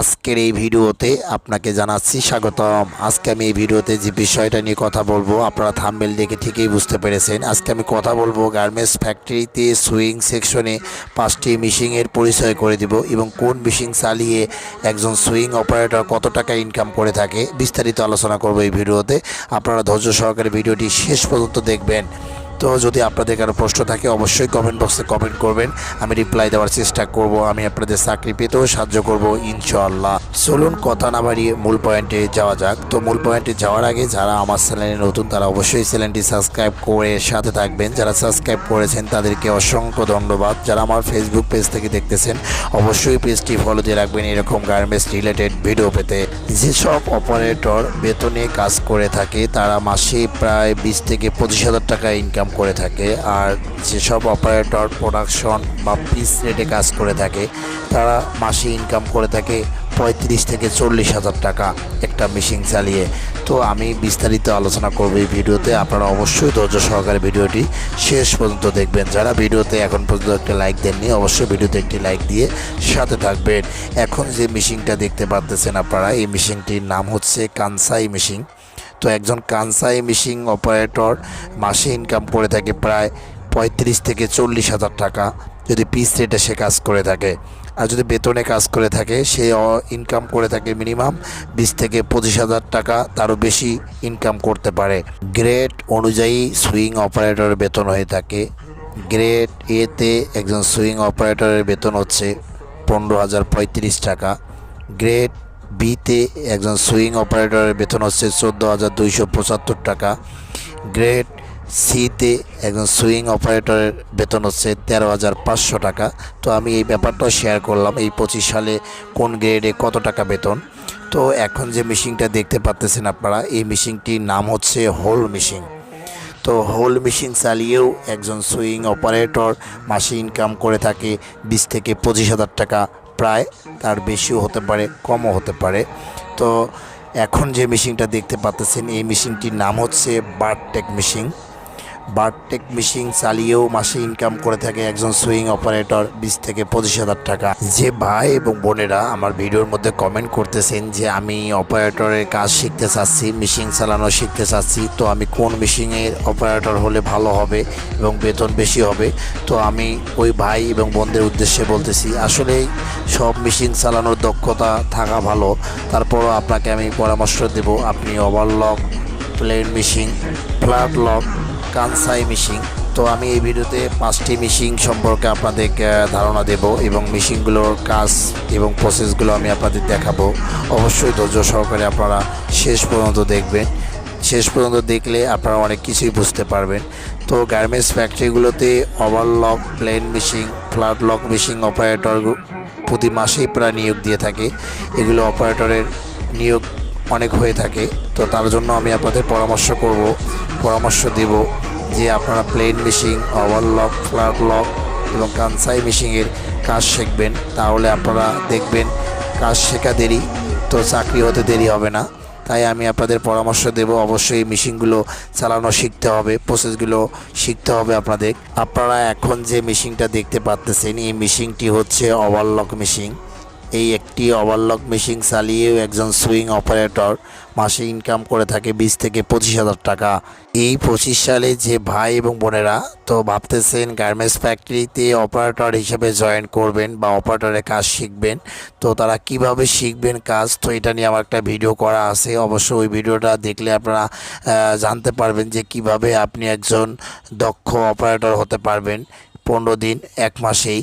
আজকের এই ভিডিওতে আপনাকে জানাচ্ছি স্বাগতম। আজকে আমি এই ভিডিওতে যে বিষয়টা নিয়ে কথা বলব, আপনারা থাম্বেল দেখে ঠিকই বুঝতে পেরেছেন। আজকে আমি কথা বলব গার্মেন্টস ফ্যাক্টরিতে সুইং সেকশনে পাঁচটি মিশিংয়ের পরিচয় করে দিব এবং কোন মিশিং চালিয়ে একজন সুইং অপারেটর কত টাকা ইনকাম করে থাকে বিস্তারিত আলোচনা করব এই ভিডিওতে। আপনারা ধৈর্য সহকারে ভিডিওটি শেষ পর্যন্ত দেখবেন। তো যদি আপনাদের কারও প্রশ্ন থাকে, অবশ্যই কমেন্ট বক্সে কমেন্ট করবেন। আমি রিপ্লাই দেওয়ার চেষ্টা করব, আমি আপনাদের চাকরি পেতেও সাহায্য করব, ইনশাআল্লাহ। চলুন কথা না বাড়িয়ে মূল পয়েন্টে যাওয়া যাক। তো মূল পয়েন্টে যাওয়ার আগে যারা আমার চ্যানেলে নতুন, তারা অবশ্যই চ্যানেলটি সাবস্ক্রাইব করে সাথে থাকবেন। যারা সাবস্ক্রাইব করেছেন, তাদেরকে অসংখ্য ধন্যবাদ। যারা আমার ফেসবুক পেজ থেকে দেখতেছেন, অবশ্যই পেজটি ফলো দিয়ে রাখবেন। এরকম গার্মেন্টস রিলেটেড ভিডিও পেতে। যেসব অপারেটর বেতনে কাজ করে থাকে, তারা মাসে প্রায় বিশ থেকে পঁচিশ হাজার টাকা ইনকাম করে থাকে। আর যেসব অপারেটর প্রোডাকশন বা পিস রেটে কাজ করে থাকে, তারা মাসে ইনকাম করে থাকে পঁয়ত্রিশ থেকে চল্লিশ হাজার টাকা একটা মেশিন চালিয়ে। তো আমি বিস্তারিত আলোচনা করব এই ভিডিওতে। আপনারা অবশ্যই ধৈর্য সহকারে ভিডিওটি শেষ পর্যন্ত দেখবেন। যারা ভিডিওতে এখন পর্যন্ত একটা লাইক দেননি, অবশ্যই ভিডিওতে একটি লাইক দিয়ে সাথে থাকবেন। এখন যে মেশিনটা দেখতে পারতেছেন আপনারা, এই মেশিনটির নাম হচ্ছে কানসাই মেশিন তো একজন কানসাই মেশিন অপারেটর মাসে ইনকাম করে থাকে প্রায় পঁয়ত্রিশ থেকে চল্লিশ হাজার টাকা। যদি পিস রেটে সে কাজ করে থাকে। আর যদি বেতনে কাজ করে থাকে, সে ইনকাম করে থাকে মিনিমাম বিশ থেকে পঁচিশ হাজার টাকা, তারও বেশি ইনকাম করতে পারে। গ্রেড অনুযায়ী সুইং অপারেটরের বেতন হয়ে থাকে। গ্রেড এতে একজন সুইং অপারেটরের বেতন হচ্ছে পনেরো হাজার পঁয়ত্রিশ টাকা। গ্রেড বিতে একজন সুইং অপারেটরের বেতন হচ্ছে চোদ্দ হাজার দুইশো পঁচাত্তর টাকা। গ্রেড সিতে একজন সুইং অপারেটরের বেতন হচ্ছে তেরো হাজার পাঁচশো টাকা। তো আমি এই ব্যাপারটাও শেয়ার করলাম, এই পঁচিশ সালে কোন গ্রেডে কত টাকা বেতন। তো এখন যে মেশিনটা দেখতে পাচ্তেছেন আপনারা, এই মেশিনটির নাম হচ্ছে হোল মেশিন তো হোল মেশিন চালিয়েও একজন সুইং অপারেটর মাসে ইনকাম করে থাকে বিশ থেকে পঁচিশ হাজার টাকা। প্রায় তার বেশিও হতে পারে, কমও হতে পারে। তো এখন যে মেশিনটা দেখতে পাচ্তেছেন এই মেশিনটির নাম হচ্ছে বারটেক মেশিন বারটেক মেশিন চালিয়েও মাসে ইনকাম করে থাকে একজন সুইং অপারেটর বিশ থেকে পঁচিশ হাজার টাকা। যে ভাই এবং বোনেরা আমার ভিডিওর মধ্যে কমেন্ট করতেছেন যে, আমি অপারেটরের কাজ শিখতে চাচ্ছি মেশিন চালানো শিখতে চাচ্ছি, তো আমি কোন মেশিনের অপারেটর হলে ভালো হবে এবং বেতন বেশি হবে? তো আমি ওই ভাই এবং বোনদের উদ্দেশ্যে বলতেছি আসলেই সব মেশিন চালানোর দক্ষতা থাকা ভালো। তারপরও আপনাকে আমি পরামর্শ দেব, আপনি overlock plain machine flat lock Kansai machine তো আমি এই ভিডিওতে পাঁচটি মেশিন সম্পর্কে আপনাদের ধারণা দেব এবং মেশিনগুলোর কাজ এবং প্রসেসগুলো আমি আপনাদের দেখাবো। অবশ্যই ধৈর্য সহকারে আপনারা শেষ পর্যন্ত দেখবেন। শেষ পর্যন্ত দেখলে আপনারা অনেক কিছুই বুঝতে পারবেন। তো garments ফ্যাক্টরিগুলোতে overlock plain machine flat lock machine operator প্রতি মাসেই প্রায় নিয়োগ দিয়ে থাকে। এগুলো অপারেটরের নিয়োগ অনেক হয়ে থাকে। তো তার জন্য আমি আপনাদের পরামর্শ করব পরামর্শ দেব যে আপনারা plain machine overlock flat lock এবং কানসাই মেশিনের কাজ শিখবেন। তাহলে আপনারা দেখবেন কাজ শেখা দেরি, তো চাকরি হতে দেরি হবে না। তাই আমি আপনাদের পরামর্শ দেব, অবশ্যই মেশিনগুলো চালানো শিখতে হবে প্রসেসগুলো শিখতে হবে আপনাদের। আপনারা এখন যে মেশিনটা দেখতে পাচ্তেছেন এই মেশিনটি হচ্ছে ওভারলক মেশিন এই একটি ওভারলক মেশিন চালিয়েও একজন সুইং অপারেটর মাসে ইনকাম করে থাকে বিশ থেকে পঁচিশ হাজার টাকা। এই পঁচিশ সালে যে ভাই এবং বোনেরা, তো ভাবতেছেন গার্মেন্টস ফ্যাক্টরিতে অপারেটর হিসেবে জয়েন করবেন বা অপারেটরের কাজ শিখবেন। তো তারা কীভাবে শিখবেন কাজ? তো এটা নিয়ে আমার একটা ভিডিও করা আছে। অবশ্যই ওই ভিডিওটা দেখলে আপনারা জানতে পারবেন যে কীভাবে আপনি একজন দক্ষ অপারেটর হতে পারবেন। পনেরো দিন, এক মাসেই।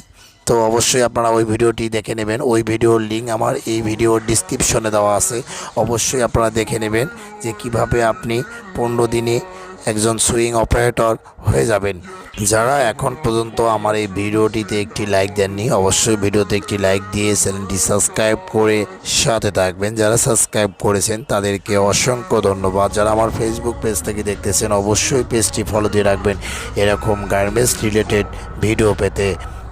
তো অবশ্যই আপনারা ওই ভিডিওটি দেখে নেবেন। ওই ভিডিওর লিঙ্ক আমার এই ভিডিওর ডিসক্রিপশনে দেওয়া আছে। অবশ্যই আপনারা দেখে নেবেন যে কীভাবে আপনি পনেরো দিনে একজন সুইং অপারেটর হয়ে যাবেন। যারা এখন পর্যন্ত আমার এই ভিডিওটিতে একটি লাইক দেননি, অবশ্যই ভিডিওতে একটি লাইক দিয়ে চ্যানেলটি সাবস্ক্রাইব করে সাথে থাকবেন। যারা সাবস্ক্রাইব করেছেন, তাদেরকে অসংখ্য ধন্যবাদ। যারা আমার ফেসবুক পেজ থেকে দেখতেছেন, অবশ্যই পেজটি ফলো দিয়ে রাখবেন। এরকম গার্মেন্টস রিলেটেড ভিডিও পেতে।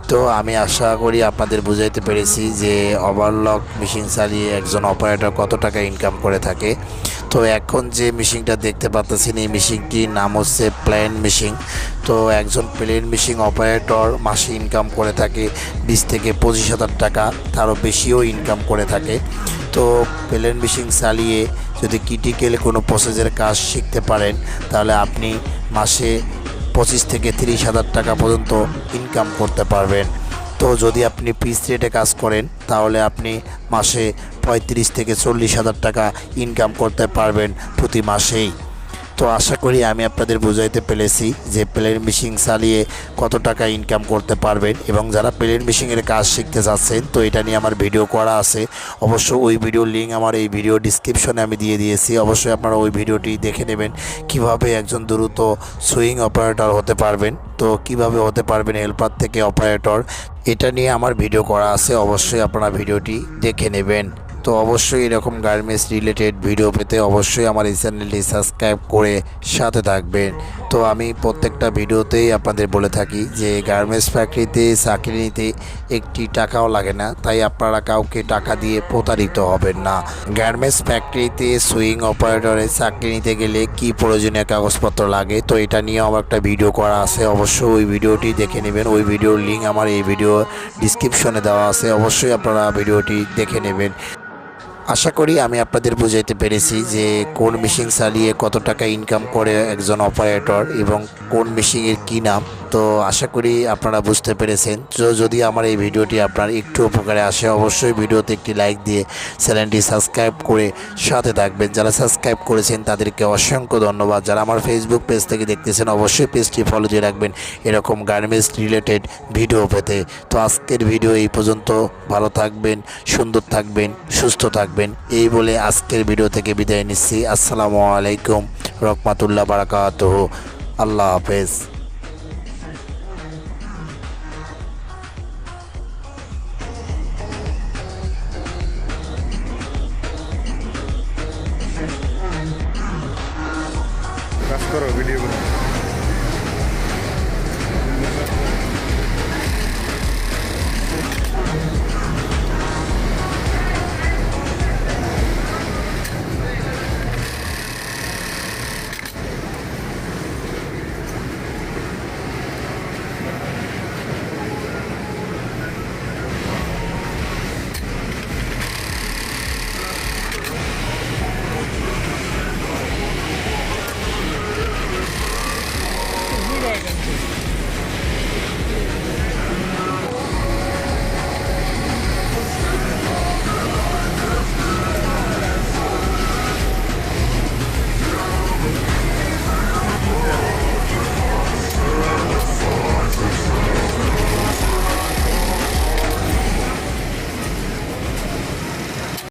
তো আমি আশা করি আপনাদের বুঝাইতে পেরেছি যে ওভারলক মেশিন চালিয়ে একজন অপারেটর কত টাকা ইনকাম করে থাকে। তো এখন যে মেশিনটা দেখতে পাচ্ছেন এই মেশিনটির নাম হচ্ছে প্লেন মেশিন তো একজন প্লেন মেশিন অপারেটর মাসে ইনকাম করে থাকে বিশ থেকে পঁচিশ হাজার টাকা, তারও বেশিও ইনকাম করে থাকে। তো প্লেন মেশিন চালিয়ে যদি ক্রিটিক্যাল কোনো প্রসেসের কাজ শিখতে পারেন, তাহলে আপনি মাসে পঁচিশ থেকে তিরিশ হাজার টাকা পর্যন্ত ইনকাম করতে পারবেন। তো যদি আপনি পিস রেটে কাজ করেন, তাহলে আপনি মাসে পঁয়ত্রিশ থেকে চল্লিশ হাজার টাকা ইনকাম করতে পারবেন প্রতি মাসেই। তো আশা করি আমি আপনাদের বুঝাইতে পেরেছি যে প্লেন মেশিন চালিয়ে কত টাকা ইনকাম করতে পারবেন এবং যারা প্লেন মেশিনের কাজ শিখতে চাচ্ছেন তো এটা নিয়ে আমার ভিডিও করা আছে। অবশ্য ওই ভিডিওর লিঙ্ক আমার এই ভিডিও ডিসক্রিপশনে আমি দিয়ে দিয়েছি। অবশ্যই আপনারা ওই ভিডিওটি দেখে নেবেন কীভাবে একজন দ্রুত সুইং অপারেটর হতে পারবেন। তো কীভাবে হতে পারবেন হেল্পার থেকে অপারেটর এটা নিয়ে আমার ভিডিও করা আছে। অবশ্যই আপনারা ভিডিওটি দেখে নেবেন। তো অবশ্যই এরকম গার্মেন্টস রিলেটেড ভিডিও পেতে অবশ্যই আমার এই চ্যানেলটি সাবস্ক্রাইব করে সাথে থাকবেন। তো আমি প্রত্যেকটা ভিডিওতেই আপনাদের বলে থাকি যে গার্মেন্টস ফ্যাক্টরিতে চাকরি নিতে একটি টাকাও লাগে না, তাই আপনারা কাউকে টাকা দিয়ে প্রতারিত হবেন না। গার্মেন্টস ফ্যাক্টরিতে সুইং অপারেটরে চাকরি নিতে গেলে কি প্রয়োজনীয় কাগজপত্র লাগে, তো এটা নিয়ে আমার একটা ভিডিও করা আছে, অবশ্যই ওই ভিডিওটি দেখে নেবেন। ওই ভিডিওর লিঙ্ক আমার এই ভিডিও ডিসক্রিপশনে দেওয়া আছে, অবশ্যই আপনারা ভিডিওটি দেখে নেবেন। আশা করি আমি আপনাদের বুঝাইতে পেরেছি যে কোন মেশিন চালিয়ে কত টাকা ইনকাম করে একজন অপারেটর এবং কোন মেশিনের কী নাম। তো আশা করি আপনারা বুঝতে পেরেছেন। তো যদি আমার এই ভিডিওটি আপনার একটু উপকারে আসে, অবশ্যই ভিডিওতে একটি লাইক দিয়ে চ্যানেলটি সাবস্ক্রাইব করে সাথে থাকবেন। যারা সাবস্ক্রাইব করেছেন, তাদেরকে অসংখ্য ধন্যবাদ। যারা আমার ফেসবুক পেজ থেকে দেখতেছেন, অবশ্যই পেজটি ফলো দিয়ে রাখবেন। এরকম গার্মেন্টস রিলেটেড ভিডিও পেতে। তো আজকের ভিডিও এই পর্যন্ত। ভালো থাকবেন, সুন্দর থাকবেন, সুস্থ থাকবেন। এই বলে আজকের ভিডিও থেকে বিদায় নিচ্ছি। আসসালামু আলাইকুম রহমাতুল্লাহ বারাকাত আল্লাহ হাফেজ।